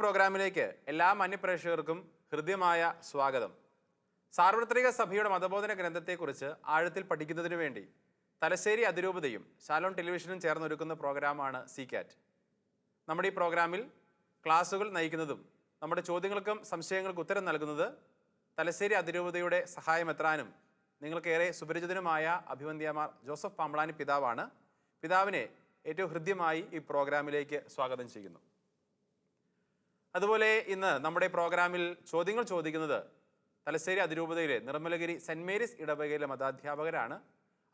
പ്രോഗ്രാമിലേക്ക് എല്ലാ മാന്യപ്രേക്ഷകർക്കും ഹൃദ്യമായ സ്വാഗതം. സാർവത്രിക സഭയുടെ മതബോധന ഗ്രന്ഥത്തെക്കുറിച്ച് ആഴത്തിൽ പഠിക്കുന്നതിനു വേണ്ടി തലശ്ശേരി അതിരൂപതയും ശാലോൺ ടെലിവിഷനും ചേർന്നൊരുക്കുന്ന പ്രോഗ്രാമാണ് സി കാറ്റ് നമ്മുടെ ഈ പ്രോഗ്രാമിൽ ക്ലാസുകൾ നയിക്കുന്നതും നമ്മുടെ ചോദ്യങ്ങൾക്കും സംശയങ്ങൾക്കും ഉത്തരം നൽകുന്നത് തലശ്ശേരി അതിരൂപതയുടെ സഹായമെത്രാനും നിങ്ങൾക്കേറെ സുപരിചിതനുമായ അഭിവന്ധ്യമാർ ജോസഫ് പാമ്പളാനി പിതാവാണ്. പിതാവിനെ ഏറ്റവും ഹൃദ്യമായി ഈ പ്രോഗ്രാമിലേക്ക് സ്വാഗതം ചെയ്യുന്നു. അതുപോലെ ഇന്ന് നമ്മുടെ പ്രോഗ്രാമിൽ ചോദ്യങ്ങൾ ചോദിക്കുന്നത് തലശ്ശേരി അതിരൂപതയിലെ നിർമ്മലഗിരി സെന്റ് മേരീസ് ഇടവകയിലെ മതാധ്യാപകരാണ്.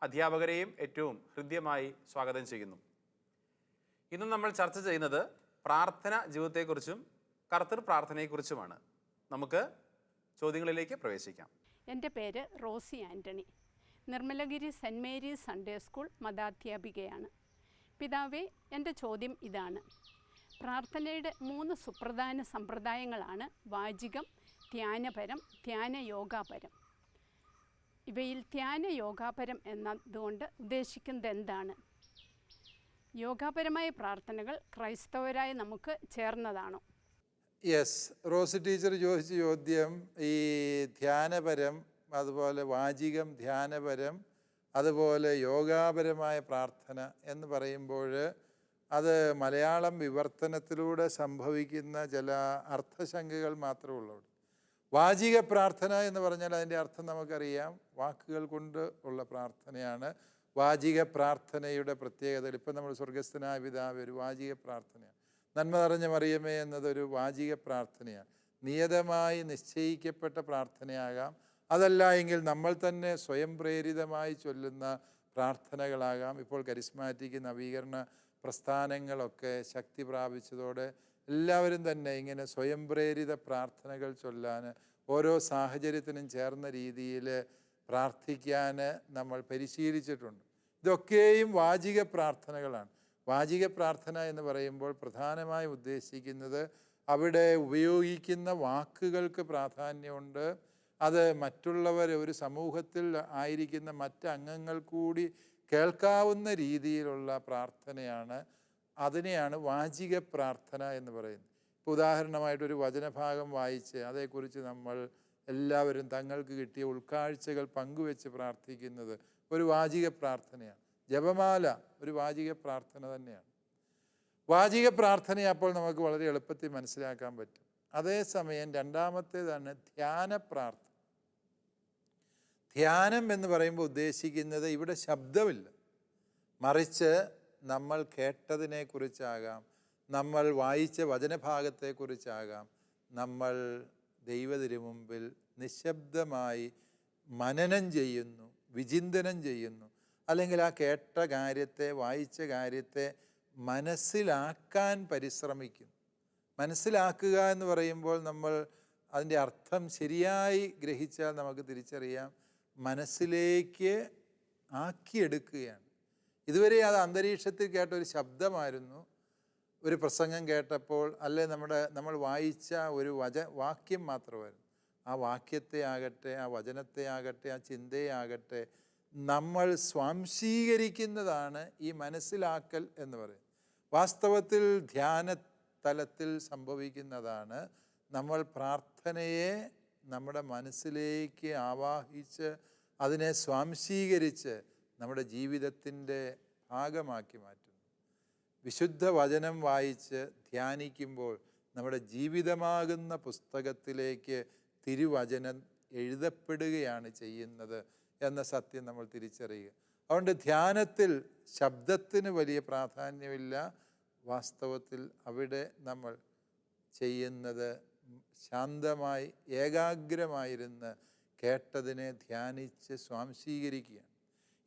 അധ്യാപകരെയും ഏറ്റവും ഹൃദ്യമായി സ്വാഗതം ചെയ്യുന്നു. ഇന്ന് നമ്മൾ ചർച്ച ചെയ്യുന്നത് പ്രാർത്ഥന ജീവിതത്തെക്കുറിച്ചും കർത്തൃ പ്രാർത്ഥനയെക്കുറിച്ചുമാണ്. നമുക്ക് ചോദ്യങ്ങളിലേക്ക് പ്രവേശിക്കാം. എന്റെ പേര് Rosy Antony Nirmalagiri saint Mary's Sunday school മതാധ്യാപികയാണ്. പിതാവേ എന്റെ ചോദ്യം ഇതാണ്. പ്രാർത്ഥനയുടെ മൂന്ന് സുപ്രധാന സമ്പ്രദായങ്ങളാണ് വാചികം ധ്യാനപരം ധ്യാനയോഗാപരം. ഇവയിൽ ധ്യാനയോഗാപരം എന്നതുകൊണ്ട് ഉദ്ദേശിക്കുന്നത് എന്താണ്? യോഗാപരമായ പ്രാർത്ഥനകൾ ക്രൈസ്തവരായ നമുക്ക് ചേർന്നതാണോ? യെസ് റോസ് ടീച്ചർ ചോദിച്ച ചോദ്യം ഈ ധ്യാനപരം അതുപോലെ വാചികം ധ്യാനപരം അതുപോലെ യോഗാപരമായ പ്രാർത്ഥന എന്ന് പറയുമ്പോൾ അത് മലയാളം വിവർത്തനത്തിലൂടെ സംഭവിക്കുന്ന ചില അർത്ഥശങ്കകൾ മാത്രമേ ഉള്ളൂ വാചിക പ്രാർത്ഥന എന്ന് പറഞ്ഞാൽ അതിന്റെ അർത്ഥം നമുക്കറിയാം. വാക്കുകൾ കൊണ്ട് ഉള്ള പ്രാർത്ഥനയാണ്. വാചിക പ്രാർത്ഥനയുടെ പ്രത്യേകത ഇപ്പം നമ്മൾ സ്വർഗസ്ഥനായ പിതാവ് ഒരു വാചിക പ്രാർത്ഥനയാണ്. നന്മ നിറഞ്ഞ മറിയമേ എന്നതൊരു വാചിക പ്രാർത്ഥനയാണ്. നിയതമായി നിശ്ചയിക്കപ്പെട്ട പ്രാർത്ഥനയാകാം. അതല്ല എങ്കിൽ നമ്മൾ തന്നെ സ്വയം പ്രേരിതമായി ചൊല്ലുന്ന പ്രാർത്ഥനകളാകാം. ഇപ്പോൾ കരിസ്മാറ്റിക് നവീകരണ പ്രസ്ഥാനങ്ങളൊക്കെ ശക്തി പ്രാപിച്ചതോടെ എല്ലാവരും തന്നെ ഇങ്ങനെ സ്വയം പ്രേരിത പ്രാർത്ഥനകൾ ചൊല്ലാൻ ഓരോ സാഹചര്യത്തിനും ചേർന്ന രീതിയിൽ പ്രാർത്ഥിക്കാൻ നമ്മൾ പരിശീലിച്ചിട്ടുണ്ട്. ഇതൊക്കെയും വാചിക പ്രാർത്ഥനകളാണ്. വാചിക പ്രാർത്ഥന എന്ന് പറയുമ്പോൾ പ്രധാനമായും ഉദ്ദേശിക്കുന്നത് അവിടെ ഉപയോഗിക്കുന്ന വാക്കുകൾക്ക് പ്രാധാന്യമുണ്ട്. അത് മറ്റുള്ളവർ ഒരു സമൂഹത്തിൽ ആയിരിക്കുന്ന മറ്റ് അംഗങ്ങൾ കൂടി കേൾക്കാവുന്ന രീതിയിലുള്ള പ്രാർത്ഥനയാണ് അതിനെയാണ് വാചിക പ്രാർത്ഥന എന്ന് പറയുന്നത്. ഇപ്പോൾ ഉദാഹരണമായിട്ടൊരു വചനഭാഗം വായിച്ച് അതേക്കുറിച്ച് നമ്മൾ എല്ലാവരും തങ്ങൾക്ക് കിട്ടിയ ഉൾക്കാഴ്ചകൾ പങ്കുവെച്ച് പ്രാർത്ഥിക്കുന്നത് ഒരു വാചിക പ്രാർത്ഥനയാണ്. ജപമാല ഒരു വാചിക പ്രാർത്ഥന തന്നെയാണ്. വാചിക പ്രാർത്ഥന അപ്പോൾ നമുക്ക് വളരെ എളുപ്പത്തിൽ മനസ്സിലാക്കാൻ പറ്റും. അതേസമയം രണ്ടാമത്തേതാണ് ധ്യാന പ്രാർത്ഥന. ധ്യാനം എന്ന് പറയുമ്പോൾ ഉദ്ദേശിക്കുന്നത് ഇവിടെ ശബ്ദമില്ല. മറിച്ച് നമ്മൾ കേട്ടതിനെക്കുറിച്ചാകാം നമ്മൾ വായിച്ച വചനഭാഗത്തെക്കുറിച്ചാകാം നമ്മൾ ദൈവതിരുമുമ്പിൽ നിശബ്ദമായി മനനം ചെയ്യുന്നു വിചിന്തനം ചെയ്യുന്നു. അല്ലെങ്കിൽ ആ കേട്ട കാര്യത്തെ വായിച്ച കാര്യത്തെ മനസ്സിലാക്കാൻ പരിശ്രമിക്കുന്നു. മനസ്സിലാക്കുക എന്ന് പറയുമ്പോൾ നമ്മൾ അതിന്റെ അർത്ഥം ശരിയായി ഗ്രഹിച്ചാൽ നമുക്ക് തിരിച്ചറിയാം. മനസ്സിലേക്ക് ആക്കിയെടുക്കുകയാണ്. ഇതുവരെ അത് അന്തരീക്ഷത്തിൽ കേട്ട ഒരു ശബ്ദമായിരുന്നു. ഒരു പ്രസംഗം കേട്ടപ്പോൾ അല്ലെ നമ്മുടെ നമ്മൾ വായിച്ച ഒരു വച വാക്യം മാത്രമായിരുന്നു. ആ വാക്യത്തെ ആകട്ടെ ആ വചനത്തെ ആകട്ടെ ആ ചിന്തയെ ആകട്ടെ നമ്മൾ സ്വാംശീകരിക്കുന്നതാണ് ഈ മനസ്സിലാക്കൽ എന്ന് പറയുന്നത്. വാസ്തവത്തിൽ ധ്യാന തലത്തിൽ സംഭവിക്കുന്നതാണ് നമ്മൾ പ്രാർത്ഥനയെ നമ്മുടെ മനസ്സിലേക്ക് ആവാഹിച്ച് അതിനെ സ്വാംശീകരിച്ച് നമ്മുടെ ജീവിതത്തിന്റെ ഭാഗമാക്കി മാറ്റുന്നു. വിശുദ്ധ വചനം വായിച്ച് ധ്യാനിക്കുമ്പോൾ നമ്മുടെ ജീവിതമാകുന്ന പുസ്തകത്തിലേക്ക് തിരുവചനം എഴുതപ്പെടുകയാണ് ചെയ്യുന്നത് എന്ന സത്യം നമ്മൾ തിരിച്ചറിയുക. അതുകൊണ്ട് ധ്യാനത്തിൽ ശബ്ദത്തിന് വലിയ പ്രാധാന്യമില്ല. വാസ്തവത്തിൽ അവിടെ നമ്മൾ ചെയ്യുന്നത് ശാന്തമായി ഏകാഗ്രമായിരുന്ന് കേട്ടതിനെ ധ്യാനിച്ച് സ്വാംശീകരിക്കുകയാണ്.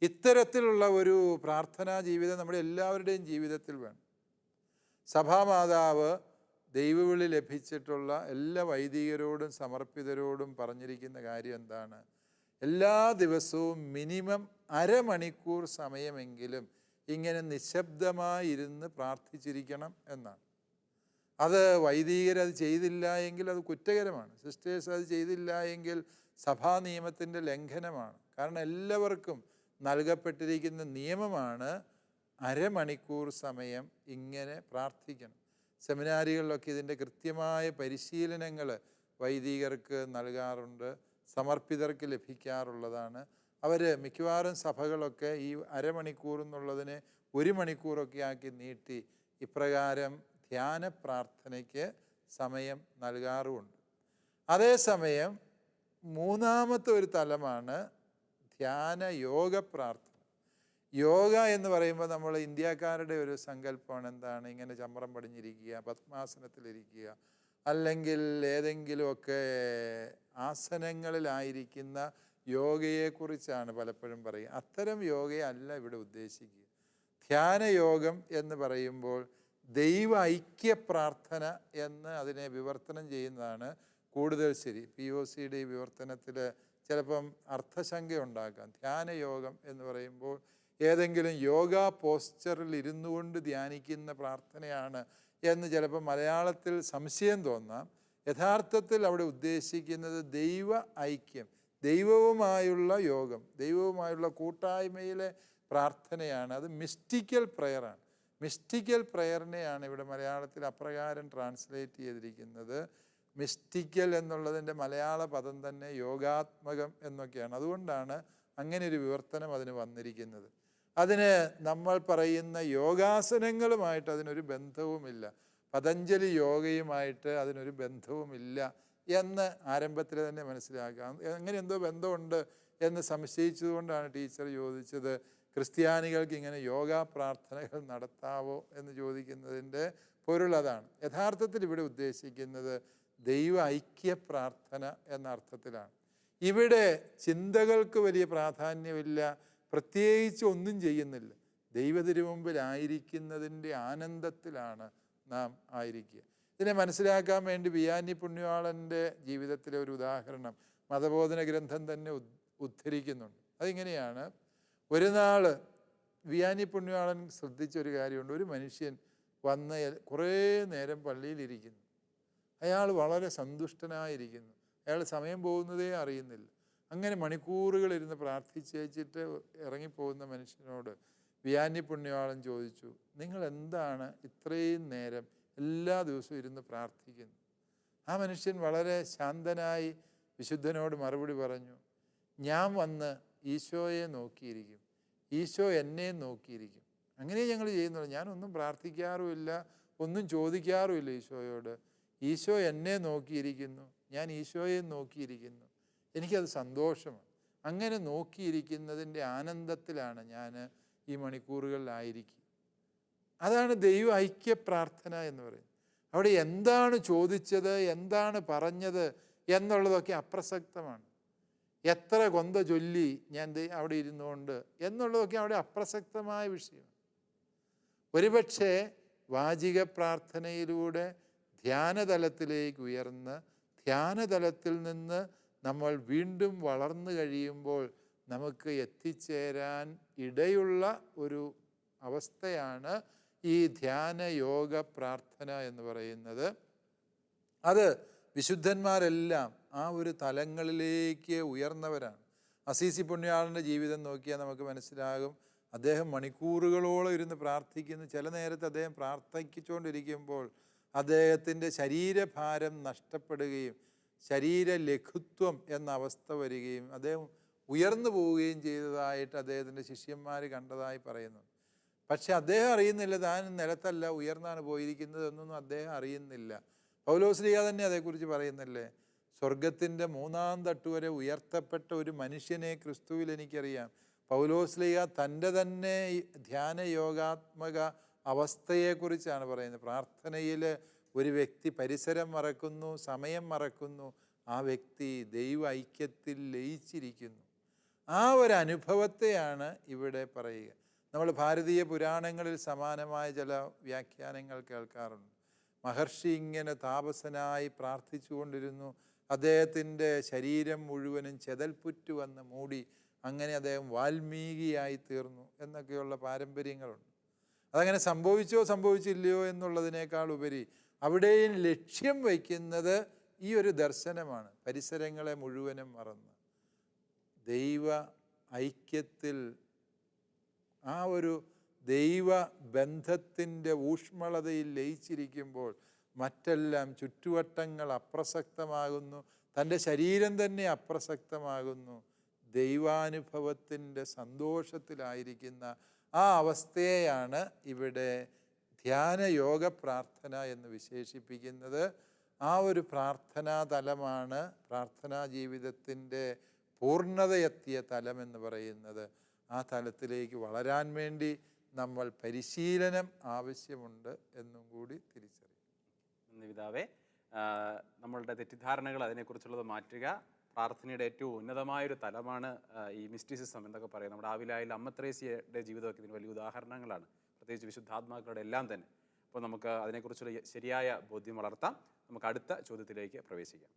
ഇത്തരത്തിലുള്ള ഒരു പ്രാർത്ഥനാ ജീവിതം നമ്മുടെ എല്ലാവരുടെയും ജീവിതത്തിൽ വേണം. സഭാമാതാവ് ദൈവവിളി ലഭിച്ചിട്ടുള്ള എല്ലാ വൈദികരോടും സമർപ്പിതരോടും പറഞ്ഞിരിക്കുന്ന കാര്യം എന്താണ്? എല്ലാ ദിവസവും മിനിമം അരമണിക്കൂർ സമയമെങ്കിലും ഇങ്ങനെ നിശബ്ദമായിരുന്ന് പ്രാർത്ഥിച്ചിരിക്കണം എന്നാണ്. അത് വൈദികർ അത് ചെയ്തില്ല എങ്കിൽ അത് കുറ്റകരമാണ്. സിസ്റ്റേഴ്സ് അത് ചെയ്തില്ല എങ്കിൽ സഭാ നിയമത്തിന്റെ ലംഘനമാണ്. കാരണം എല്ലാവർക്കും നൽകപ്പെട്ടിരിക്കുന്ന നിയമമാണ് അരമണിക്കൂർ സമയം ഇങ്ങനെ പ്രാർത്ഥിക്കണം. സെമിനാരികളിലൊക്കെ ഇതിന്റെ കൃത്യമായ പരിശീലനങ്ങൾ വൈദികർക്ക് നൽകാറുണ്ട് സമർപ്പിതർക്ക് ലഭിക്കാറുള്ളതാണ്. അവർ മിക്കവാറും സഭകളൊക്കെ ഈ അരമണിക്കൂർ എന്നുള്ളതിനെ ഒരു മണിക്കൂറൊക്കെ ആക്കി നീട്ടി ഇപ്രകാരം ധ്യാന പ്രാർത്ഥനയ്ക്ക് സമയം നൽകാറുമുണ്ട്. അതേസമയം മൂന്നാമത്തെ ഒരു തലമാണ് ധ്യാന യോഗ പ്രാർത്ഥന. യോഗ എന്ന് പറയുമ്പോൾ നമ്മൾ ഇന്ത്യക്കാരുടെ ഒരു സങ്കല്പമാണ് എന്താണ്? ഇങ്ങനെ ചമ്രം പടിഞ്ഞിരിക്കുക പത്മാസനത്തിലിരിക്കുക അല്ലെങ്കിൽ ഏതെങ്കിലുമൊക്കെ ആസനങ്ങളിലായിരിക്കുന്ന യോഗയെക്കുറിച്ചാണ് പലപ്പോഴും പറയുക. അത്തരം യോഗയല്ല ഇവിടെ ഉദ്ദേശിക്കുക. ധ്യാനയോഗം എന്ന് പറയുമ്പോൾ ദൈവ ഐക്യ പ്രാർത്ഥന എന്ന് അതിനെ വിവർത്തനം ചെയ്യുന്നതാണ് കൂടുതൽ ശരി. പി ഒ സിയുടെ ഈ വിവർത്തനത്തിൽ ചിലപ്പം അർത്ഥശങ്ക ഉണ്ടാക്കാം ധ്യാനയോഗം എന്ന് പറയുമ്പോൾ ഏതെങ്കിലും യോഗ പോസ്ചറിൽ ഇരുന്നു കൊണ്ട് ധ്യാനിക്കുന്ന പ്രാർത്ഥനയാണ് എന്ന് ചിലപ്പോൾ മലയാളത്തിൽ സംശയം തോന്നാം. യഥാർത്ഥത്തിൽ അവിടെ ഉദ്ദേശിക്കുന്നത് ദൈവ ഐക്യം ദൈവവുമായുള്ള യോഗം ദൈവവുമായുള്ള കൂട്ടായ്മയിലെ പ്രാർത്ഥനയാണ്. അത് മിസ്റ്റിക്കൽ പ്രയറാണ് മിസ്റ്റിക്കൽ പ്രയറിനെയാണ് ഇവിടെ മലയാളത്തിൽ അപ്രകാരം ട്രാൻസ്ലേറ്റ് ചെയ്തിരിക്കുന്നത്. മിസ്റ്റിക്കൽ എന്നുള്ളതിന്റെ മലയാള പദം തന്നെ യോഗാത്മകം എന്നൊക്കെയാണ്. അതുകൊണ്ടാണ് അങ്ങനെ ഒരു വിവർത്തനം അതിന് വന്നിരിക്കുന്നത്. അതിന് നമ്മൾ പറയുന്ന യോഗാസനങ്ങളുമായിട്ട് അതിനൊരു ബന്ധവുമില്ല. പതഞ്ജലി യോഗയുമായിട്ട് അതിനൊരു ബന്ധവുമില്ല എന്ന് ആരംഭത്തിൽ തന്നെ മനസ്സിലാക്കാം. അങ്ങനെ എന്തോ ബന്ധമുണ്ട് എന്ന് സംശയിച്ചതുകൊണ്ടാണ് ടീച്ചർ ചോദിച്ചത്. ക്രിസ്ത്യാനികൾക്ക് ഇങ്ങനെ യോഗ പ്രാർത്ഥനകൾ നടത്താവോ എന്ന് ചോദിക്കുന്നതിന്റെ പൊരുൾ അതാണ്. യഥാർത്ഥത്തിൽ ഇവിടെ ഉദ്ദേശിക്കുന്നത് ദൈവ ഐക്യ പ്രാർത്ഥന എന്ന അർത്ഥത്തിലാണ്. ഇവിടെ ചിന്തകൾക്ക് വലിയ പ്രാധാന്യമില്ല പ്രത്യേകിച്ച് ഒന്നും ചെയ്യുന്നില്ല. ദൈവതിരുമുമ്പിലായിരിക്കുന്നതിന്റെ ആനന്ദത്തിലാണ് നാം ആയിരിക്കുക. ഇതിനെ മനസ്സിലാക്കാൻ വേണ്ടി ബിയാനി പുണ്യവാളന്റെ ജീവിതത്തിലെ ഒരു ഉദാഹരണം മതബോധന ഗ്രന്ഥം തന്നെ ഉദ്ധരിക്കുന്നുണ്ട്. അതിങ്ങനെയാണ് ഒരു നാൾ വിയാനി പുണ്യവാളൻ ശ്രദ്ധിച്ചൊരു കാര്യമുണ്ട്. ഒരു മനുഷ്യൻ വന്ന് കുറേ നേരം പള്ളിയിലിരിക്കുന്നു. അയാൾ വളരെ സന്തുഷ്ടനായിരിക്കുന്നു. അയാൾ സമയം പോകുന്നതേ അറിയുന്നില്ല. അങ്ങനെ മണിക്കൂറുകൾ ഇരുന്ന് പ്രാർത്ഥിച്ച് വെച്ചിട്ട് ഇറങ്ങിപ്പോകുന്ന മനുഷ്യനോട് വിയാനി പുണ്യാളൻ ചോദിച്ചു നിങ്ങൾ എന്താണ് ഇത്രയും നേരം എല്ലാ ദിവസവും ഇരുന്ന് പ്രാർത്ഥിക്കുന്നു? ആ മനുഷ്യൻ വളരെ ശാന്തനായി വിശുദ്ധനോട് മറുപടി പറഞ്ഞു ഞാൻ വന്ന് ഈശോയെ നോക്കിയിരിക്കും. ഈശോ എന്നെ നോക്കിയിരിക്കും. അങ്ങനെ ഞങ്ങൾ ചെയ്യുന്നുള്ളൂ ഞാനൊന്നും പ്രാർത്ഥിക്കാറുമില്ല. ഒന്നും ചോദിക്കാറുമില്ല ഈശോയോട്. ഈശോ എന്നെ നോക്കിയിരിക്കുന്നു. ഞാൻ ഈശോയെ നോക്കിയിരിക്കുന്നു. എനിക്കത് സന്തോഷമാണ്. അങ്ങനെ നോക്കിയിരിക്കുന്നതിന്റെ ആനന്ദത്തിലാണ് ഞാൻ ഈ മണിക്കൂറുകളിലായിരിക്കും. അതാണ് ദൈവ ഐക്യ പ്രാർത്ഥന എന്ന് പറയുന്നത്. അവിടെ എന്താണ് ചോദിച്ചത് എന്താണ് പറഞ്ഞത് എന്നുള്ളതൊക്കെ അപ്രസക്തമാണ്. എത്ര കൊന്ത ചൊല്ലി ഞാൻ അവിടെ ഇരുന്നുകൊണ്ട് എന്നുള്ളതൊക്കെ അവിടെ അപ്രസക്തമായ വിഷയമാണ് ഒരുപക്ഷെ വാചിക പ്രാർത്ഥനയിലൂടെ ധ്യാനതലത്തിലേക്ക് ഉയർന്ന് ധ്യാനതലത്തിൽ നിന്ന് നമ്മൾ വീണ്ടും വളർന്നു കഴിയുമ്പോൾ നമുക്ക് എത്തിച്ചേരാൻ ഇടയുള്ള ഒരു അവസ്ഥയാണ് ഈ ധ്യാന യോഗ പ്രാർത്ഥന എന്ന് പറയുന്നത്. അത് വിശുദ്ധന്മാരെല്ലാം ആ ഒരു തലങ്ങളിലേക്ക് ഉയർന്നവരാണ്. അസീസി പുണ്യാളന്റെ ജീവിതം നോക്കിയാൽ നമുക്ക് മനസ്സിലാകും. അദ്ദേഹം മണിക്കൂറുകളോളം ഇരുന്ന് പ്രാർത്ഥിക്കുന്നു. ചില നേരത്ത് അദ്ദേഹം പ്രാർത്ഥിച്ചുകൊണ്ടിരിക്കുമ്പോൾ അദ്ദേഹത്തിന്റെ ശരീരഭാരം നഷ്ടപ്പെടുകയും ശരീര ലഘുത്വം എന്ന അവസ്ഥ വരികയും അദ്ദേഹം ഉയർന്നു പോവുകയും ചെയ്തതായിട്ട് അദ്ദേഹത്തിന്റെ ശിഷ്യന്മാർ കണ്ടതായി പറയുന്നു. പക്ഷെ അദ്ദേഹം അറിയുന്നില്ല താൻ നിലത്തല്ല ഉയർന്നാണ് പോയിരിക്കുന്നത് എന്നൊന്നും അദ്ദേഹം അറിയുന്നില്ല. പൗലോസ്ലിയ തന്നെ അതേക്കുറിച്ച് പറയുന്നില്ലേ? സ്വർഗത്തിന്റെ മൂന്നാം തട്ട് വരെ ഉയർത്തപ്പെട്ട ഒരു മനുഷ്യനെ ക്രിസ്തുവിൽ എനിക്കറിയാം. പൗലോസ്ലിയ തന്റെ തന്നെ ധ്യാനയോഗാത്മക ധ്യാന യോഗാത്മക അവസ്ഥയെക്കുറിച്ചാണ് പറയുന്നത്. പ്രാർത്ഥനയിൽ ഒരു വ്യക്തി പരിസരം മറക്കുന്നു സമയം മറക്കുന്നു ആ വ്യക്തി ദൈവ ഐക്യത്തിൽ ലയിച്ചിരിക്കുന്നു. ആ ഒരു അനുഭവത്തെയാണ് ഇവിടെ പറയുക. നമ്മൾ ഭാരതീയ പുരാണങ്ങളിൽ സമാനമായ ചില വ്യാഖ്യാനങ്ങൾ കേൾക്കാറുണ്ട്. മഹർഷി ഇങ്ങനെ താപസനായി പ്രാർത്ഥിച്ചുകൊണ്ടിരുന്നു. അദ്ദേഹത്തിന്റെ ശരീരം മുഴുവനും ചെതൽപ്പുറ്റ് വന്ന് മൂടി അങ്ങനെ അദ്ദേഹം വാൽമീകിയായി തീർന്നു എന്നൊക്കെയുള്ള പാരമ്പര്യങ്ങളുണ്ട്. അതങ്ങനെ സംഭവിച്ചോ സംഭവിച്ചില്ലയോ എന്നുള്ളതിനേക്കാൾ ഉപരി അവിടെയും ലക്ഷ്യം വയ്ക്കുന്നത് ഈ ഒരു ദർശനമാണ് പരിസരങ്ങളെ മുഴുവനും മറന്ന്. ദൈവ ഐക്യത്തിൽ ആ ഒരു ദൈവ ബന്ധത്തിന്റെ ഊഷ്മളതയിൽ ലയിച്ചിരിക്കുമ്പോൾ മറ്റെല്ലാം ചുറ്റുവട്ടങ്ങൾ അപ്രസക്തമാകുന്നു. തന്റെ ശരീരം തന്നെ അപ്രസക്തമാകുന്നു. ദൈവാനുഭവത്തിന്റെ സന്തോഷത്തിലായിരിക്കുന്ന ആ അവസ്ഥയെയാണ് ഇവിടെ ധ്യാനയോഗ പ്രാർത്ഥന എന്ന് വിശേഷിപ്പിക്കുന്നത്. ആ ഒരു പ്രാർത്ഥനാ തലമാണ് പ്രാർത്ഥനാ ജീവിതത്തിന്റെ പൂർണതയെത്തിയ തലം എന്ന് പറയുന്നത്. ആ തലത്തിലേക്ക് വളരാൻ വേണ്ടി നമ്മൾ പരിശീലനം ആവശ്യമുണ്ട് എന്നും കൂടി തിരിച്ചറിയും. നന്ദി പിതാവേ നമ്മളുടെ തെറ്റിദ്ധാരണകൾ അതിനെക്കുറിച്ചുള്ളത് മാറ്റുക. പ്രാർത്ഥനയുടെ ഏറ്റവും ഉന്നതമായൊരു തലമാണ് ഈ മിസ്റ്റിസിസം എന്നൊക്കെ പറയും നമ്മുടെ ആവിലായിൽ അമ്മത്രേസിയുടെ ജീവിതമൊക്കെ ഇതിന് വലിയ ഉദാഹരണങ്ങളാണ്. പ്രത്യേകിച്ച് വിശുദ്ധാത്മാക്കളുടെ എല്ലാം തന്നെ. അപ്പോൾ നമുക്ക് അതിനെക്കുറിച്ചുള്ള ശരിയായ ബോധ്യം വളർത്താം. നമുക്ക് അടുത്ത ചോദ്യത്തിലേക്ക് പ്രവേശിക്കാം.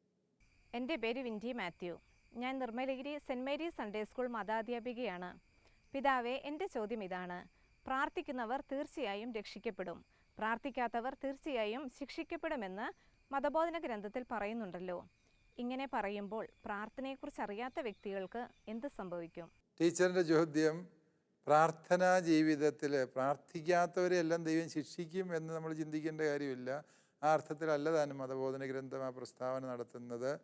എന്റെ പേര് വിൻഡി മാത്യു. ഞാൻ Nirmalagiri saint Mary's Sunday school മതാധ്യാപികയാണ്. പിതാവെ എന്റെ ചോദ്യം ഇതാണ്. പ്രാർത്ഥിക്കുന്നവർ തീർച്ചയായും രക്ഷിക്കപ്പെടും. പ്രാർത്ഥിക്കാത്തവർ തീർച്ചയായും ശിക്ഷിക്കപ്പെടുമെന്ന് മതബോധന ഗ്രന്ഥത്തിൽ പറയുന്നുണ്ടല്ലോ. ഇങ്ങനെ പറയുമ്പോൾ പ്രാർത്ഥനയെക്കുറിച്ച് അറിയാത്ത വ്യക്തികൾക്ക് എന്ത് സംഭവിക്കും? ടീച്ചറിന്റെ ചോദ്യം പ്രാർത്ഥനാ ജീവിതത്തിൽ പ്രാർത്ഥിക്കാത്തവരെ എല്ലാം ദൈവം ശിക്ഷിക്കും എന്ന് നമ്മൾ ചിന്തിക്കേണ്ട കാര്യമില്ല. ആ അർത്ഥത്തിലല്ല താനും മതബോധന ഗ്രന്ഥം ആ പ്രസ്താവന നടത്തുന്നത്.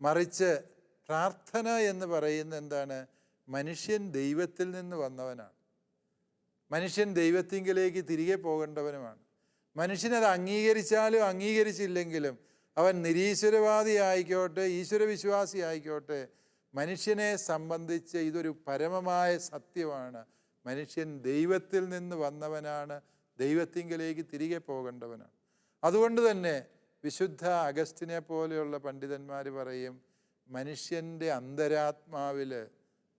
മറിച്ച് പ്രാർത്ഥന എന്ന് പറയുന്ന എന്താണ്? മനുഷ്യൻ ദൈവത്തിൽ നിന്ന് വന്നവനാണ്. മനുഷ്യൻ ദൈവത്തിങ്കിലേക്ക് തിരികെ പോകേണ്ടവനുമാണ്. മനുഷ്യനത് അംഗീകരിച്ചാലും അംഗീകരിച്ചില്ലെങ്കിലും അവൻ നിരീശ്വരവാദി ആയിക്കോട്ടെ ഈശ്വരവിശ്വാസി ആയിക്കോട്ടെ മനുഷ്യനെ സംബന്ധിച്ച് ഇതൊരു പരമമായ സത്യമാണ്. മനുഷ്യൻ ദൈവത്തിൽ നിന്ന് വന്നവനാണ് ദൈവത്തിങ്കിലേക്ക് തിരികെ പോകേണ്ടവനാണ്. അതുകൊണ്ട് തന്നെ വിശുദ്ധ അഗസ്റ്റിനെ പോലെയുള്ള പണ്ഡിതന്മാർ പറയും മനുഷ്യന്റെ അന്തരാത്മാവിൽ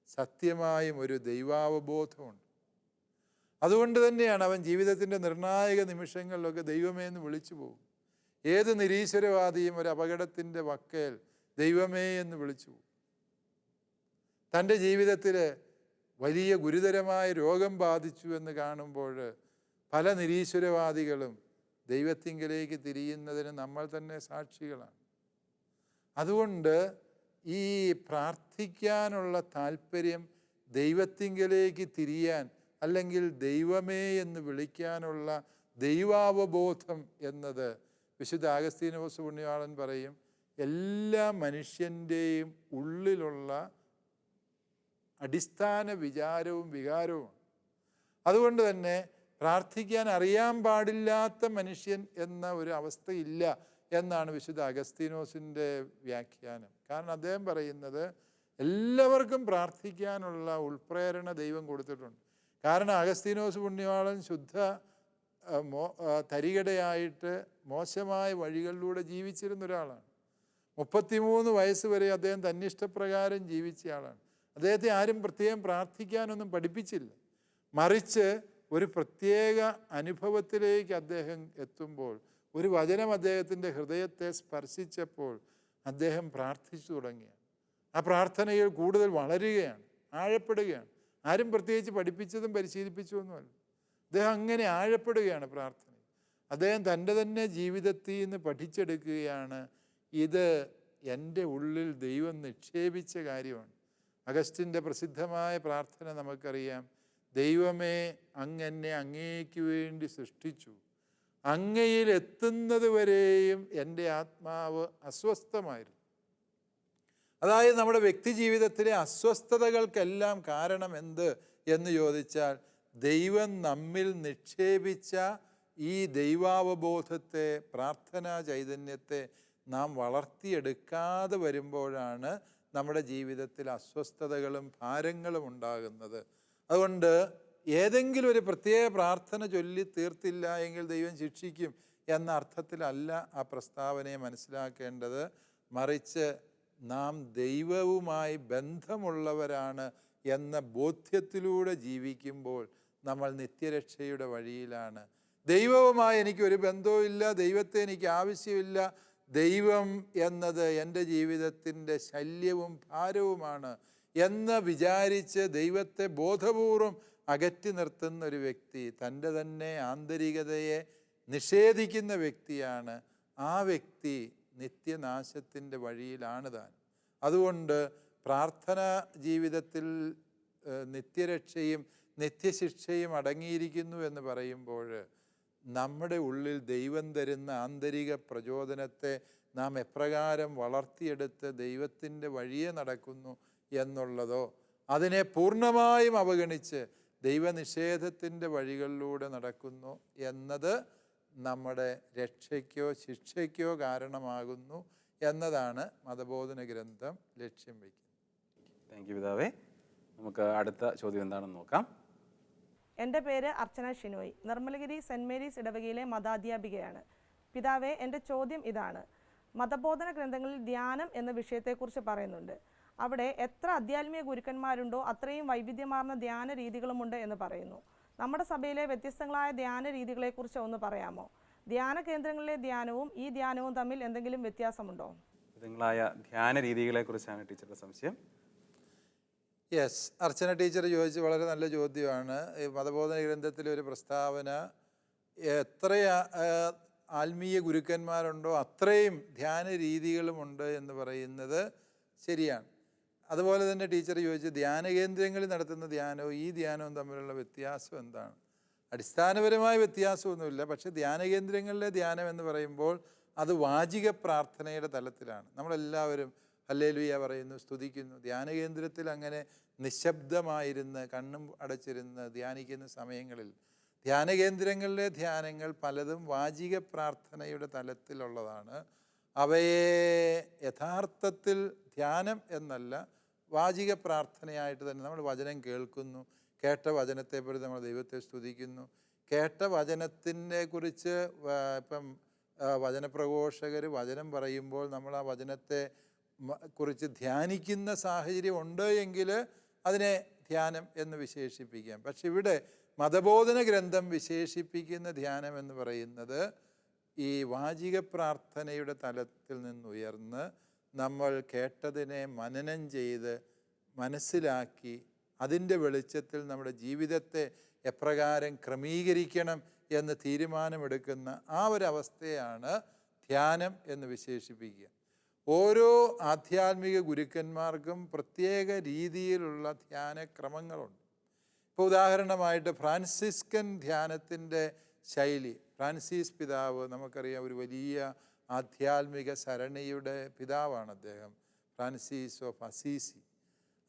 സത്യമായും ഒരു ദൈവാവബോധമുണ്ട്. അതുകൊണ്ട് തന്നെയാണ് അവൻ ജീവിതത്തിന്റെ നിർണായക നിമിഷങ്ങളിലൊക്കെ ദൈവമേ എന്ന് വിളിച്ചു പോകും. ഏത് നിരീശ്വരവാദിയും ഒരു അപകടത്തിന്റെ വക്കയിൽ ദൈവമേ എന്ന് വിളിച്ചു പോകും. തന്റെ ജീവിതത്തിൽ വലിയ ഗുരുതരമായ രോഗം ബാധിച്ചു എന്ന് കാണുമ്പോൾ പല നിരീശ്വരവാദികളും ദൈവത്തിങ്കിലേക്ക് തിരിയുന്നതിന് നമ്മൾ തന്നെ സാക്ഷികളാണ്. അതുകൊണ്ട് ഈ പ്രാർത്ഥിക്കാനുള്ള താല്പര്യം ദൈവത്തിങ്കിലേക്ക് തിരിയാൻ അല്ലെങ്കിൽ ദൈവമേ എന്ന് വിളിക്കാനുള്ള ദൈവാവബോധം എന്നത് വിശുദ്ധ ആഗസ്തീനോസ് പുണ്യവാളൻ പറയും. എല്ലാ മനുഷ്യന്റെയും ഉള്ളിലുള്ള അടിസ്ഥാന വിചാരവും വികാരവും അതുകൊണ്ട് തന്നെ പ്രാർത്ഥിക്കാൻ അറിയാൻ പാടില്ലാത്ത മനുഷ്യൻ എന്ന ഒരു അവസ്ഥയില്ല എന്നാണ് വിശുദ്ധ അഗസ്തീനോസിന്റെ വ്യാഖ്യാനം. കാരണം അദ്ദേഹം പറയുന്നത് എല്ലാവർക്കും പ്രാർത്ഥിക്കാനുള്ള ഉൾപ്രേരണ ദൈവം കൊടുത്തിട്ടുണ്ട്. കാരണം അഗസ്തീനോസ് പുണ്യവാളൻ ശുദ്ധ മോ തരികടയായിട്ട് മോശമായ വഴികളിലൂടെ ജീവിച്ചിരുന്ന ഒരാളാണ്. മുപ്പത്തിമൂന്ന് വയസ്സ് വരെ അദ്ദേഹം തന്നിഷ്ടപ്രകാരം ജീവിച്ച ആളാണ്. അദ്ദേഹത്തെ ആരും പ്രത്യേകം പ്രാർത്ഥിക്കാനൊന്നും പഠിപ്പിച്ചില്ല. മറിച്ച് ഒരു പ്രത്യേക അനുഭവത്തിലേക്ക് അദ്ദേഹം എത്തുമ്പോൾ ഒരു വചനം അദ്ദേഹത്തിന്റെ ഹൃദയത്തെ സ്പർശിച്ചപ്പോൾ അദ്ദേഹം പ്രാർത്ഥിച്ചു തുടങ്ങിയാണ് ആ പ്രാർത്ഥനയിൽ കൂടുതൽ വളരുകയാണ് ആഴപ്പെടുകയാണ്. ആരും പ്രത്യേകിച്ച് പഠിപ്പിച്ചതും പരിശീലിപ്പിച്ചതൊന്നുമല്ല അദ്ദേഹം അങ്ങനെ ആഴപ്പെടുകയാണ് പ്രാർത്ഥന അദ്ദേഹം തന്റെ തന്നെ ജീവിതത്തിൽ നിന്ന് പഠിച്ചെടുക്കുകയാണ്. ഇത് എന്റെ ഉള്ളിൽ ദൈവം നിക്ഷേപിച്ച കാര്യമാണ്. അഗസ്റ്റിന്റെ പ്രസിദ്ധമായ പ്രാർത്ഥന നമുക്കറിയാം. ദൈവമേ അങ്ങ് എന്നെ അങ്ങേക്ക് വേണ്ടി സൃഷ്ടിച്ചു. അങ്ങയിൽ എത്തുന്നത് വരെയും എന്റെ ആത്മാവ് അസ്വസ്ഥമായിരുന്നു. അതായത് നമ്മുടെ വ്യക്തി ജീവിതത്തിലെ അസ്വസ്ഥതകൾക്കെല്ലാം കാരണം എന്ത് എന്ന് ചോദിച്ചാൽ ദൈവം നമ്മിൽ നിക്ഷേപിച്ച ഈ ദൈവാവബോധത്തെ പ്രാർത്ഥനാ ചൈതന്യത്തെ നാം വളർത്തിയെടുക്കാതെ വരുമ്പോഴാണ് നമ്മുടെ ജീവിതത്തിൽ അസ്വസ്ഥതകളും ഭാരങ്ങളും ഉണ്ടാകുന്നത്. അതുകൊണ്ട് ഏതെങ്കിലും ഒരു പ്രത്യേക പ്രാർത്ഥന ചൊല്ലി തീർത്തില്ല എങ്കിൽ ദൈവം ശിക്ഷിക്കും എന്ന അർത്ഥത്തിലല്ല ആ പ്രസ്താവനയെ മനസ്സിലാക്കേണ്ടത്. മറിച്ച് നാം ദൈവവുമായി ബന്ധമുള്ളവരാണ് എന്ന ബോധ്യത്തിലൂടെ ജീവിക്കുമ്പോൾ നമ്മൾ നിത്യരക്ഷയുടെ വഴിയിലാണ്. ദൈവവുമായി എനിക്കൊരു ബന്ധവുമില്ല ദൈവത്തെ എനിക്ക് ആവശ്യമില്ല. ദൈവം എന്നത് എന്റെ ജീവിതത്തിന്റെ ശല്യവും ഭാരവുമാണ് എന്ന് വിചാരിച്ച് ദൈവത്തെ ബോധപൂർവം അകറ്റി നിർത്തുന്ന ഒരു വ്യക്തി തന്റെ തന്നെ ആന്തരികതയെ നിഷേധിക്കുന്ന വ്യക്തിയാണ് ആ വ്യക്തി. നിത്യനാശത്തിന്റെ വഴിയിലാണ് താൻ. അതുകൊണ്ട് പ്രാർത്ഥന ജീവിതത്തിൽ നിത്യരക്ഷയും നിത്യശിക്ഷയും അടങ്ങിയിരിക്കുന്നു എന്ന് പറയുമ്പോൾ നമ്മുടെ ഉള്ളിൽ ദൈവം തരുന്ന ആന്തരിക പ്രചോദനത്തെ നാം എപ്രകാരം വളർത്തിയെടുത്ത് ദൈവത്തിന്റെ വഴിയെ നടക്കുന്നു എന്നുള്ളതോ അതിനെ പൂർണമായും അവഗണിച്ച് ദൈവനിഷേധത്തിന്റെ വഴികളിലൂടെ നടക്കുന്നു എന്നത് നമ്മുടെ രക്ഷയ്ക്കോ ശിക്ഷയ്ക്കോ കാരണമാകുന്നു എന്നതാണ് മതബോധന ഗ്രന്ഥം ലക്ഷ്യം വയ്ക്കുന്നത്. താങ്ക് യു പിതാവേ. നമുക്ക് അടുത്ത ചോദ്യം എന്താണെന്ന് നോക്കാം. എന്റെ പേര് അർച്ചന ഷിനോയ്. നിർമ്മലഗിരി സെന്റ് മേരീസ് ഇടവകയിലെ മതാധ്യാപികയാണ്. പിതാവെ എന്റെ ചോദ്യം ഇതാണ്. മതബോധന ഗ്രന്ഥങ്ങളിൽ ധ്യാനം എന്ന വിഷയത്തെക്കുറിച്ച് പറയുന്നുണ്ട്. അവിടെ എത്ര അധ്യാത്മിക ഗുരുക്കന്മാരുണ്ടോ അത്രയും വൈവിധ്യമാർന്ന ധ്യാന രീതികളുമുണ്ട് എന്ന് പറയുന്നു. നമ്മുടെ സഭയിലെ വ്യത്യസ്തങ്ങളായ ധ്യാന രീതികളെക്കുറിച്ച് ഒന്ന് പറയാമോ? ധ്യാന കേന്ദ്രങ്ങളിലെ ധ്യാനവും ഈ ധ്യാനവും തമ്മിൽ എന്തെങ്കിലും വ്യത്യാസമുണ്ടോ? വിധങ്ങളായ ധ്യാന രീതികളെക്കുറിച്ചാണ് ടീച്ചറുടെ സംശയം. യെസ് അർച്ചന ടീച്ചർ ചോദിച്ച വളരെ നല്ല ചോദ്യമാണ്. ഈ മതബോധന ഗ്രന്ഥത്തിലെ ഒരു പ്രസ്താവന എത്ര ആത്മീയ ഗുരുക്കന്മാരുണ്ടോ അത്രയും ധ്യാന രീതികളുമുണ്ട് എന്ന് പറയുന്നത് ശരിയാണ്. അതുപോലെ തന്നെ ടീച്ചർ ചോദിച്ചു ധ്യാന കേന്ദ്രങ്ങളിൽ നടത്തുന്ന ധ്യാനവും ഈ ധ്യാനവും തമ്മിലുള്ള വ്യത്യാസം എന്താണ്? അടിസ്ഥാനപരമായ വ്യത്യാസമൊന്നുമില്ല പക്ഷേ ധ്യാന കേന്ദ്രങ്ങളിലെ ധ്യാനം എന്ന് പറയുമ്പോൾ അത് വാചിക പ്രാർത്ഥനയുടെ തലത്തിലാണ്. നമ്മളെല്ലാവരും ഹല്ലേലുയ പറയുന്നു സ്തുതിക്കുന്നു. ധ്യാന കേന്ദ്രത്തിൽ അങ്ങനെ നിശബ്ദമായിരുന്ന് കണ്ണും അടച്ചിരുന്ന് ധ്യാനിക്കുന്ന സമയങ്ങളിൽ ധ്യാന കേന്ദ്രങ്ങളിലെ ധ്യാനങ്ങൾ പലതും വാചിക പ്രാർത്ഥനയുടെ തലത്തിലുള്ളതാണ്. അവയെ യഥാർത്ഥത്തിൽ ധ്യാനം എന്നല്ല വാചിക പ്രാർത്ഥനയായിട്ട് തന്നെ നമ്മൾ വചനം കേൾക്കുന്നു. കേട്ട വചനത്തെ പ്രതി നമ്മൾ ദൈവത്തെ സ്തുതിക്കുന്നു. കേട്ട വചനത്തിനെ കുറിച്ച് ഇപ്പം വചനപ്രഘോഷകർ വചനം പറയുമ്പോൾ നമ്മൾ ആ വചനത്തെ കുറിച്ച് ധ്യാനിക്കുന്ന സാഹചര്യം ഉണ്ട് എങ്കിൽ അതിനെ ധ്യാനം എന്ന് വിശേഷിപ്പിക്കാം. പക്ഷെ ഇവിടെ മതബോധന ഗ്രന്ഥം വിശേഷിപ്പിക്കുന്ന ധ്യാനം എന്ന് പറയുന്നത് ഈ വാചിക പ്രാർത്ഥനയുടെ തലത്തിൽ നിന്നുയർന്ന് നമ്മൾ കേട്ടതിനെ മനനം ചെയ്ത് മനസ്സിലാക്കി അതിന്റെ വെളിച്ചത്തിൽ നമ്മുടെ ജീവിതത്തെ എപ്രകാരം ക്രമീകരിക്കണം എന്ന് തീരുമാനമെടുക്കുന്ന ആ ഒരു അവസ്ഥയാണ് ധ്യാനം എന്ന് വിശേഷിപ്പിക്കുക. ഓരോ ആധ്യാത്മിക ഗുരുക്കന്മാർക്കും പ്രത്യേക രീതിയിലുള്ള ധ്യാനക്രമങ്ങളുണ്ട്. ഇപ്പോൾ ഉദാഹരണമായിട്ട് ഫ്രാൻസിസ്കൻ ധ്യാനത്തിന്റെ ശൈലി ഫ്രാൻസിസ് പിതാവ് നമുക്കറിയാം ഒരു വലിയ ആധ്യാത്മിക സരണിയുടെ പിതാവാണ് അദ്ദേഹം ഫ്രാൻസിസ് ഓഫ് അസീസി.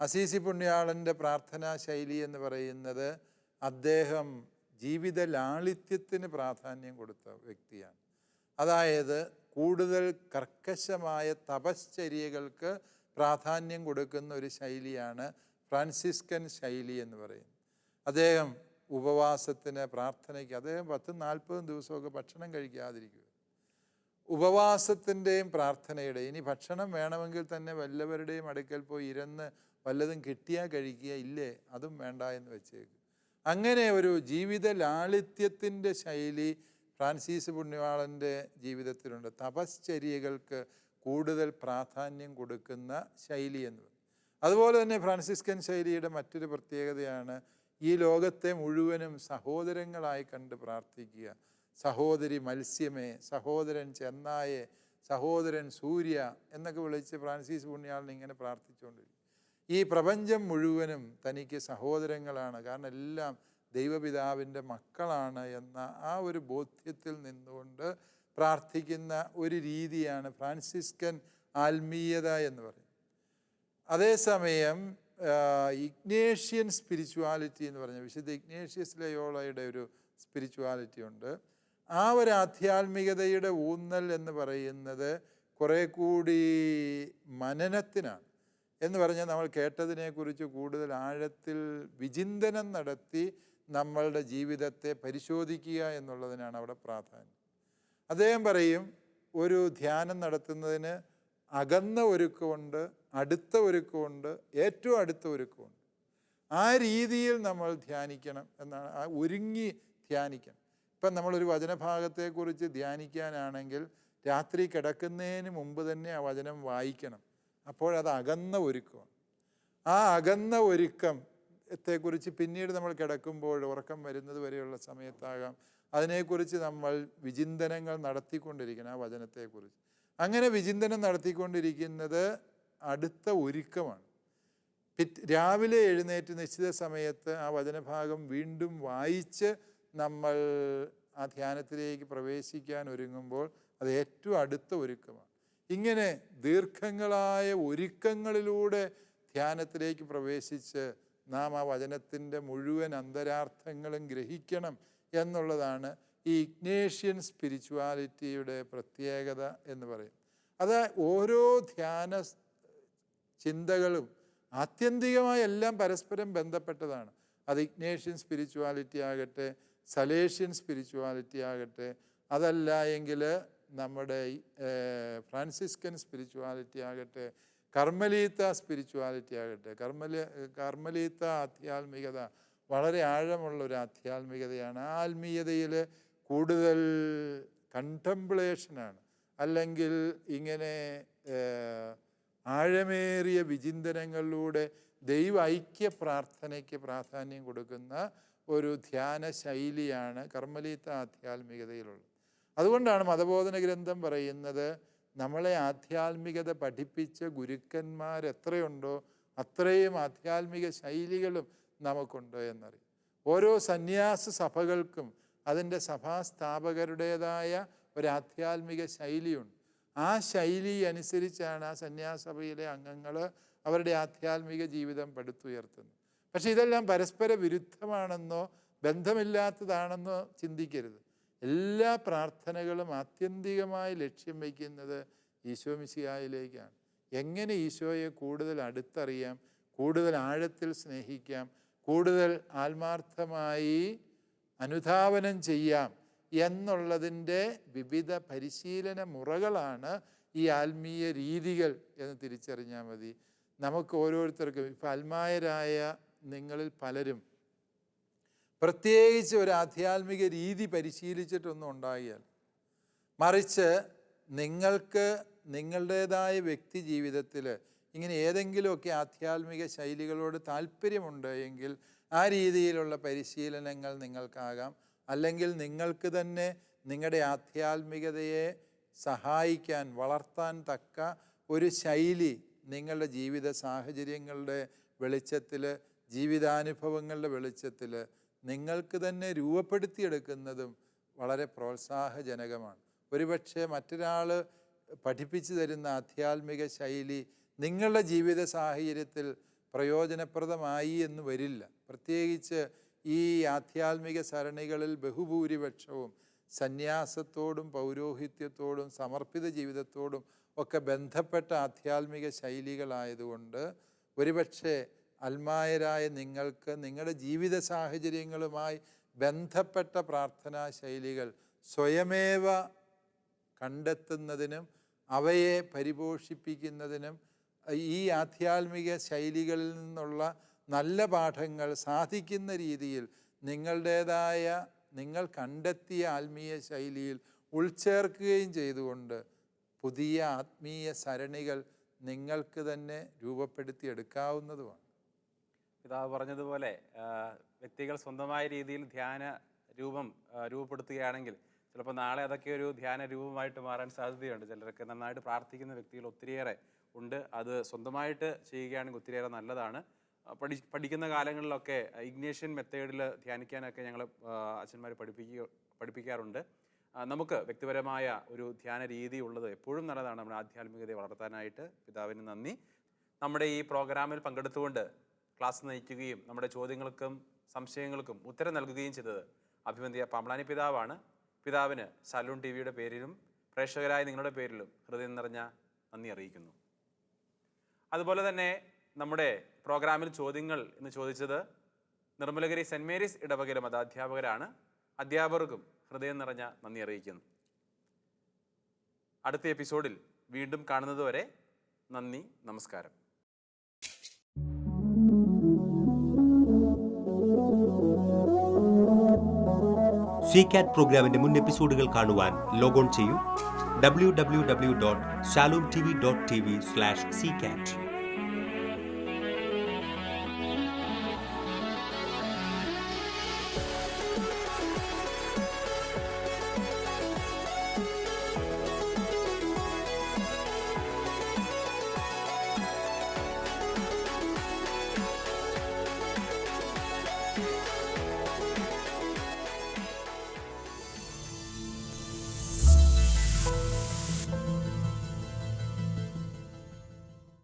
അസീസി പുണ്യാളന്റെ പ്രാർത്ഥനാ ശൈലി എന്ന് പറയുന്നത് അദ്ദേഹം ജീവിത ലാളിത്യത്തിന് പ്രാധാന്യം കൊടുത്ത വ്യക്തിയാണ്. അതായത് കൂടുതൽ കർക്കശമായ തപശ്ചര്യകൾക്ക് പ്രാധാന്യം കൊടുക്കുന്ന ഒരു ശൈലിയാണ് ഫ്രാൻസിസ്കൻ ശൈലി എന്ന് പറയുന്നത്. അദ്ദേഹം ഉപവാസത്തിന് പ്രാർത്ഥനയ്ക്ക് അദ്ദേഹം പത്തും നാൽപ്പതും ദിവസമൊക്കെ ഭക്ഷണം കഴിക്കാതിരിക്കുക ഉപവാസത്തിന്റെയും പ്രാർത്ഥനയുടെയും ഇനി ഭക്ഷണം വേണമെങ്കിൽ തന്നെ വല്ലവരുടെയും അടുക്കൽ പോയി ഇരുന്ന് വല്ലതും കിട്ടിയാൽ കഴിക്കുക ഇല്ലേ? അതും വേണ്ട എന്ന് വെച്ചേക്ക്. അങ്ങനെ ഒരു ജീവിത ലാളിത്യത്തിന്റെ ശൈലി ഫ്രാൻസിസ് പുണ്യവാളന്റെ ജീവിതത്തിലുണ്ട്. തപശ്ചര്യകൾക്ക് കൂടുതൽ പ്രാധാന്യം കൊടുക്കുന്ന ശൈലി എന്ന് അതുപോലെ തന്നെ ഫ്രാൻസിസ്കൻ ശൈലിയുടെ മറ്റൊരു പ്രത്യേകതയാണ് ഈ ലോകത്തെ മുഴുവനും സഹോദരങ്ങളായി കണ്ട് പ്രാർത്ഥിക്കുക. സഹോദരി മത്സ്യമേ സഹോദരൻ ചെന്നായെ സഹോദരൻ സൂര്യ എന്നൊക്കെ വിളിച്ച് ഫ്രാൻസിസ് പുണ്യാളിനെ ഇങ്ങനെ പ്രാർത്ഥിച്ചുകൊണ്ടിരിക്കും. ഈ പ്രപഞ്ചം മുഴുവനും തനിക്ക് സഹോദരങ്ങളാണ്. കാരണം എല്ലാം ദൈവപിതാവിന്റെ മക്കളാണ് എന്ന ആ ഒരു ബോധ്യത്തിൽ നിന്നുകൊണ്ട് പ്രാർത്ഥിക്കുന്ന ഒരു രീതിയാണ് ഫ്രാൻസിസ്കൻ ആത്മീയത എന്ന് പറയുന്നത്. അതേസമയം ഇഗ്നേഷ്യൻ സ്പിരിച്വാലിറ്റി എന്ന് പറഞ്ഞ വിശുദ്ധ ഇഗ്നേഷ്യസ് ലയോളയുടെ ഒരു സ്പിരിച്വാലിറ്റി ഉണ്ട്. ആ ഒരു ആധ്യാത്മികതയുടെ ഊന്നൽ എന്ന് പറയുന്നത് കുറേ കൂടി മനനത്തിനാണ്. എന്ന് പറഞ്ഞാൽ നമ്മൾ കേട്ടതിനെക്കുറിച്ച് കൂടുതൽ ആഴത്തിൽ വിചിന്തനം നടത്തി നമ്മളുടെ ജീവിതത്തെ പരിശോധിക്കുക എന്നുള്ളതിനാണ് അവിടെ പ്രാധാന്യം. അദ്ദേഹം പറയും ഒരു ധ്യാനം നടത്തുന്നതിന് അകന്ന ഒരുക്കമുണ്ട് അടുത്ത ഒരുക്കമുണ്ട് ഏറ്റവും അടുത്ത ഒരുക്കമുണ്ട്. ആ രീതിയിൽ നമ്മൾ ധ്യാനിക്കണം എന്നാണ് ഒരുങ്ങി ധ്യാനിക്കണം. ഇപ്പം നമ്മളൊരു വചനഭാഗത്തെക്കുറിച്ച് ധ്യാനിക്കാനാണെങ്കിൽ രാത്രി കിടക്കുന്നതിന് മുമ്പ് തന്നെ ആ വചനം വായിക്കണം. അപ്പോഴത് അകന്ന ഒരുക്കമാണ് ആ അകന്ന ഒരുക്കം ത്തെക്കുറിച്ച് പിന്നീട് നമ്മൾ കിടക്കുമ്പോൾ ഉറക്കം വരുന്നത് വരെയുള്ള സമയത്താകാം. അതിനെക്കുറിച്ച് നമ്മൾ വിചിന്തനങ്ങൾ നടത്തിക്കൊണ്ടിരിക്കണം ആ വചനത്തെക്കുറിച്ച്. അങ്ങനെ വിചിന്തനം നടത്തിക്കൊണ്ടിരിക്കുന്നത് അടുത്ത ഒരുക്കമാണ്. രാവിലെ എഴുന്നേറ്റ് നിശ്ചിത സമയത്ത് ആ വചനഭാഗം വീണ്ടും വായിച്ച് നമ്മൾ ആ ധ്യാനത്തിലേക്ക് പ്രവേശിക്കാൻ ഒരുങ്ങുമ്പോൾ അത് ഏറ്റവും അടുത്ത ഒരുക്കമാണ്. ഇങ്ങനെ ദീർഘങ്ങളായ ഒരുക്കങ്ങളിലൂടെ ധ്യാനത്തിലേക്ക് പ്രവേശിച്ച് നാം ആ വചനത്തിന്റെ മുഴുവൻ അന്തരാർത്ഥങ്ങളും ഗ്രഹിക്കണം എന്നുള്ളതാണ് ഈ ഇഗ്നേഷ്യൻ സ്പിരിച്വാലിറ്റിയുടെ പ്രത്യേകത എന്ന് പറയും. അത് ഓരോ ധ്യാന ചിന്തകളും ആത്യന്തികമായി എല്ലാം പരസ്പരം ബന്ധപ്പെട്ടതാണ്. അത് ഇഗ്നേഷ്യൻ സ്പിരിച്വാലിറ്റി ആകട്ടെ സലേഷ്യൻ സ്പിരിച്വാലിറ്റി ആകട്ടെ അതല്ല എങ്കിൽ നമ്മുടെ ഫ്രാൻസിസ്കൻ സ്പിരിച്വാലിറ്റി ആകട്ടെ കർമ്മലീത്ത സ്പിരിച്വാലിറ്റി ആകട്ടെ. കർമ്മലി കർമ്മലീത്ത ആധ്യാത്മികത വളരെ ആഴമുള്ള ഒരു ആധ്യാത്മികതയാണ്. ആ ആത്മീയതയിൽ കൂടുതൽ കണ്ടംപ്ലേഷനാണ് അല്ലെങ്കിൽ ഇങ്ങനെ ആഴമേറിയ വിചിന്തനങ്ങളിലൂടെ ദൈവ ഐക്യ പ്രാർത്ഥനയ്ക്ക് പ്രാധാന്യം കൊടുക്കുന്ന ഒരു ധ്യാന ശൈലിയാണ് കർമ്മലീത്ത ആധ്യാത്മികതയിലുള്ളത്. അതുകൊണ്ടാണ് മതബോധന ഗ്രന്ഥം പറയുന്നത് നമ്മളെ ആധ്യാത്മികത പഠിപ്പിച്ച ഗുരുക്കന്മാർ എത്രയുണ്ടോ അത്രയും ആധ്യാത്മിക ശൈലികളും നമുക്കുണ്ടോ എന്നറിയും. ഓരോ സന്യാസ സഭകൾക്കും അതിന്റെ സഭാസ്ഥാപകരുടേതായ ഒരു ആധ്യാത്മിക ശൈലിയുണ്ട്. ആ ശൈലി അനുസരിച്ചാണ് ആ സന്യാസഭയിലെ അംഗങ്ങൾ അവരുടെ ആധ്യാത്മിക ജീവിതം പടുത്തുയർത്തുന്നത്. പക്ഷെ ഇതെല്ലാം പരസ്പര വിരുദ്ധമാണെന്നോ ബന്ധമില്ലാത്തതാണെന്നോ ചിന്തിക്കരുത്. എല്ലാ പ്രാർത്ഥനകളും ആത്യന്തികമായി ലക്ഷ്യം വയ്ക്കുന്നത് ഈശോ മിശിഹായിലേക്കാണ്. എങ്ങനെ ഈശോയെ കൂടുതൽ അടുത്തറിയാം കൂടുതൽ ആഴത്തിൽ സ്നേഹിക്കാം കൂടുതൽ ആത്മാർത്ഥമായി അനുധാവനം ചെയ്യാം എന്നുള്ളതിന്റെ വിവിധ പരിശീലന മുറകളാണ് ഈ ആത്മീയ രീതികൾ എന്ന് തിരിച്ചറിഞ്ഞാൽ മതി. നമുക്ക് ഓരോരുത്തർക്കും ഇപ്പം അൽമായരായ നിങ്ങളിൽ പലരും പ്രത്യേകിച്ച് ഒരു ആധ്യാത്മിക രീതി പരിശീലിച്ചിട്ടൊന്നും ഉണ്ടായാൽ മറിച്ച് നിങ്ങൾക്ക് നിങ്ങളുടേതായ വ്യക്തി ജീവിതത്തിൽ ഇങ്ങനെ ഏതെങ്കിലുമൊക്കെ ആധ്യാത്മിക ശൈലികളോട് താല്പര്യമുണ്ട് എങ്കിൽ ആ രീതിയിലുള്ള പരിശീലനങ്ങൾ നിങ്ങൾക്കാകാം. അല്ലെങ്കിൽ നിങ്ങൾക്ക് തന്നെ നിങ്ങളുടെ ആധ്യാത്മികതയെ സഹായിക്കാൻ വളർത്താൻ തക്ക ഒരു ശൈലി നിങ്ങളുടെ ജീവിത സാഹചര്യങ്ങളുടെ വെളിച്ചത്തിൽ ജീവിതാനുഭവങ്ങളുടെ വെളിച്ചത്തിൽ നിങ്ങൾക്ക് തന്നെ രൂപപ്പെടുത്തിയെടുക്കുന്നതും വളരെ പ്രോത്സാഹജനകമാണ്. ഒരുപക്ഷെ മറ്റൊരാൾ പഠിപ്പിച്ചു തരുന്ന ആധ്യാത്മിക ശൈലി നിങ്ങളുടെ ജീവിത സാഹചര്യത്തിൽ പ്രയോജനപ്രദമായി എന്ന് വരില്ല. പ്രത്യേകിച്ച് ഈ ആധ്യാത്മിക സരണികളിൽ ബഹുഭൂരിപക്ഷവും സന്യാസത്തോടും പൗരോഹിത്യത്തോടും സമർപ്പിത ജീവിതത്തോടും ഒക്കെ ബന്ധപ്പെട്ട ആധ്യാത്മിക ശൈലികളായതുകൊണ്ട് ഒരുപക്ഷെ അൽമായരായ നിങ്ങൾക്ക് നിങ്ങളുടെ ജീവിത സാഹചര്യങ്ങളുമായി ബന്ധപ്പെട്ട പ്രാർത്ഥനാ ശൈലികൾ സ്വയമേവ കണ്ടെത്തുന്നതിനും അവയെ പരിപോഷിപ്പിക്കുന്നതിനും ഈ ആധ്യാത്മിക ശൈലികളിൽ നിന്നുള്ള നല്ല പാഠങ്ങൾ സാധിക്കുന്ന രീതിയിൽ നിങ്ങളുടേതായ നിങ്ങൾ കണ്ടെത്തിയ ആത്മീയ ശൈലിയിൽ ഉൾച്ചേർക്കുകയും ചെയ്തുകൊണ്ട് പുതിയ ആത്മീയ സരണികൾ നിങ്ങൾക്ക് തന്നെ രൂപപ്പെടുത്തി രൂപപ്പെടുത്തിയെടുക്കാവുന്നതുമാണ്. പിതാവ് പറഞ്ഞതുപോലെ വ്യക്തികൾ സ്വന്തമായ രീതിയിൽ ധ്യാന രൂപം രൂപപ്പെടുത്തുകയാണെങ്കിൽ ചിലപ്പോൾ നാളെ അതൊക്കെ ഒരു ധ്യാന രൂപമായിട്ട് മാറാൻ സാധ്യതയുണ്ട്. ചിലരൊക്കെ നന്നായിട്ട് പ്രാർത്ഥിക്കുന്ന വ്യക്തികൾ ഒത്തിരിയേറെ ഉണ്ട്. അത് സ്വന്തമായിട്ട് ചെയ്യുകയാണെങ്കിൽ ഒത്തിരിയേറെ നല്ലതാണ്. പഠി പഠിക്കുന്ന കാലങ്ങളിലൊക്കെ ഇഗ്നേഷ്യൻ മെത്തേഡിൽ ധ്യാനിക്കാനൊക്കെ ഞങ്ങൾ അച്ഛന്മാർ പഠിപ്പിക്കുക പഠിപ്പിക്കാറുണ്ട്. നമുക്ക് വ്യക്തിപരമായ ഒരു ധ്യാന രീതി ഉള്ളത് എപ്പോഴും നല്ലതാണ്. നമ്മുടെ ആധ്യാത്മികതയെ വളർത്താനായിട്ട്. പിതാവിന് നന്ദി. നമ്മുടെ ഈ പ്രോഗ്രാമിൽ പങ്കെടുത്തുകൊണ്ട് ക്ലാസ് നയിക്കുകയും നമ്മുടെ ചോദ്യങ്ങൾക്കും സംശയങ്ങൾക്കും ഉത്തരം നൽകുകയും ചെയ്തത് അഭിമന്തിയ പാമ്പളാനി പിതാവാണ്. പിതാവിന് സലൂൺ ടി വിയുടെ പേരിലും പ്രേക്ഷകരായ നിങ്ങളുടെ പേരിലും ഹൃദയം നിറഞ്ഞ നന്ദി അറിയിക്കുന്നു. അതുപോലെ തന്നെ നമ്മുടെ പ്രോഗ്രാമിൽ ചോദ്യങ്ങൾ എന്ന് ചോദിച്ചത് നിർമ്മലഗിരി സെന്റ് മേരീസ് ഇടവകയിലെ മതാധ്യാപകരാണ് അധ്യാപകർക്കും ഹൃദയം നിറഞ്ഞ നന്ദി അറിയിക്കുന്നു. അടുത്ത എപ്പിസോഡിൽ വീണ്ടും കാണുന്നതുവരെ നന്ദി നമസ്കാരം. സി പ്രോഗ്രാമിന്റെ മുൻ എപ്പിസോഡുകൾ കാണുവാൻ ലോഗോൺ ചെയ്യൂ. W W W dot Shalom TV dot TV slash C cat